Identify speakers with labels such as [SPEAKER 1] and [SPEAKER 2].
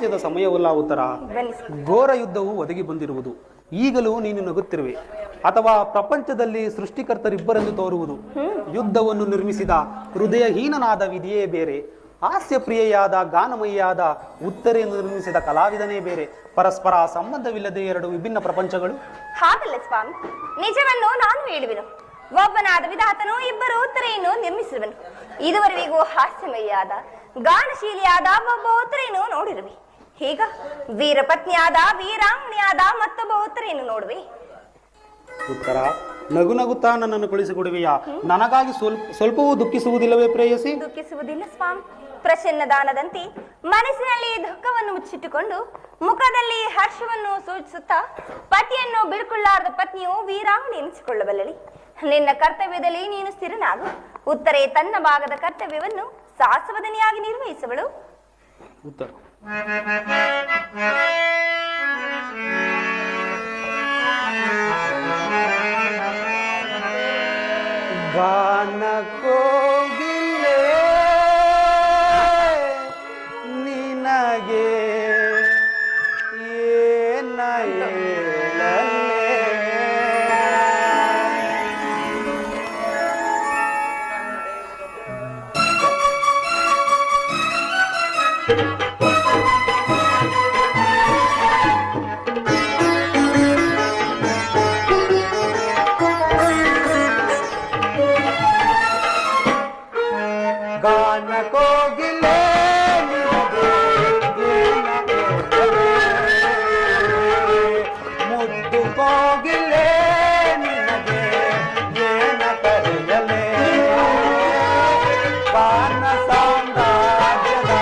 [SPEAKER 1] ಹಾಸ್ಯದ ಸಮಯವಲ್ಲ ಉತ್ತರ. ಘೋರ ಯುದ್ಧವು ಒದಗಿ ಬಂದಿರುವುದು. ಈಗಲೂ ನೀನು ನಗುತ್ತಿರುವೆ. ಅಥವಾ ಪ್ರಪಂಚದಲ್ಲಿ ಸೃಷ್ಟಿಕರ್ತರಿಬ್ಬರೆಂದು ತೋರುವುದು. ಯುದ್ಧವನ್ನು ನಿರ್ಮಿಸಿದ ಹೃದಯಹೀನನಾದ ವಿಧಿಯೇ ಬೇರೆ. ಹಾಸ್ಯಪ್ರಿಯೆಯಾದ ಗಾನಮಯಿಯಾದ ಉತ್ತರೆಯನ್ನು ನಿರ್ಮಿಸಿದ ಕಲಾವಿದನೇ ಬೇರೆ. ಪರಸ್ಪರ ಸಂಬಂಧವಿಲ್ಲದೆ ಎರಡು ವಿಭಿನ್ನ ಪ್ರಪಂಚಗಳು.
[SPEAKER 2] ಹಾಗಲ್ಲ ಸ್ವಾಮಿ. ನಿಜವನ್ನು ನಾನು ಹೇಳುವೆನು. ಒಬ್ಬನಾದ ವಿಧಾತನು ಇಬ್ಬರು ಉತ್ತರೆಯನ್ನು ನಿರ್ಮಿಸಿರುವನು. ಇದುವರೆಗೂ ಹಾಸ್ಯಮಯಿಯಾದ, ಗಾನಶೀಲಿಯಾದ ಒಬ್ಬ ಉತ್ತರೆಯನ್ನು ನೋಡಿರುವೆ. ಹೀಗ? ವೀರಪತ್ನಿಯಾದ ವೀರಾಂಗಣಿಯಾದ ಮತ್ತೊಬ್ಬ ಉತ್ತರೇನು ನೋಡುವೆ.
[SPEAKER 1] ಉತ್ತರ ನಗು ನಗುತ್ತಾ ನನ್ನನ್ನು ಕುಳಿಸಿಕೊಡುವೆಯಾ? ನನಗಾಗಿ ಸ್ವಲ್ಪ ಸ್ವಲ್ಪವೂ ದುಃಖಿಸುವುದಿಲ್ಲವೇ ಪ್ರೇಯಸಿ?
[SPEAKER 2] ದುಃಖಿಸುವುದಿಲ್ಲ ಸ್ವಾಮಿ. ಪ್ರಸನ್ನ ದಾನದಂತೆ ಮನಸ್ಸಿನಲ್ಲಿ ದುಃಖವನ್ನು ಮುಚ್ಚಿಟ್ಟುಕೊಂಡು ಮುಖದಲ್ಲಿ ಹರ್ಷವನ್ನು ಸೂಚಿಸುತ್ತಾ ಪತಿಯನ್ನು ಬಿಡುಕೊಳ್ಳಾರದ ಪತ್ನಿಯು ವೀರಾಂಗಣಿ ಎನಿಸಿಕೊಳ್ಳಬಲ್ಲಳಿ. ನಿನ್ನ ಕರ್ತವ್ಯದಲ್ಲಿ ನೀನು ಸ್ಥಿರನಾಗು. ಉತ್ತರೆ ತನ್ನ ಭಾಗದ ಕರ್ತವ್ಯವನ್ನು ಸಾಸವದನಿಯಾಗಿ ನಿರ್ವಹಿಸುವಳು.
[SPEAKER 1] ಉತ್ತರ গান কোগিলে নিনাগে এ নায়ে Thank you. ಗಾನ ಕೋಗಿಲೆ ಮುದ್ದು ಕೋಗಿಲೆ ನಿನಗೆ ಏನ ಕರೆಯಲೇ ಗಾನ ಸಾಮ್ರಾಜ್ಯದ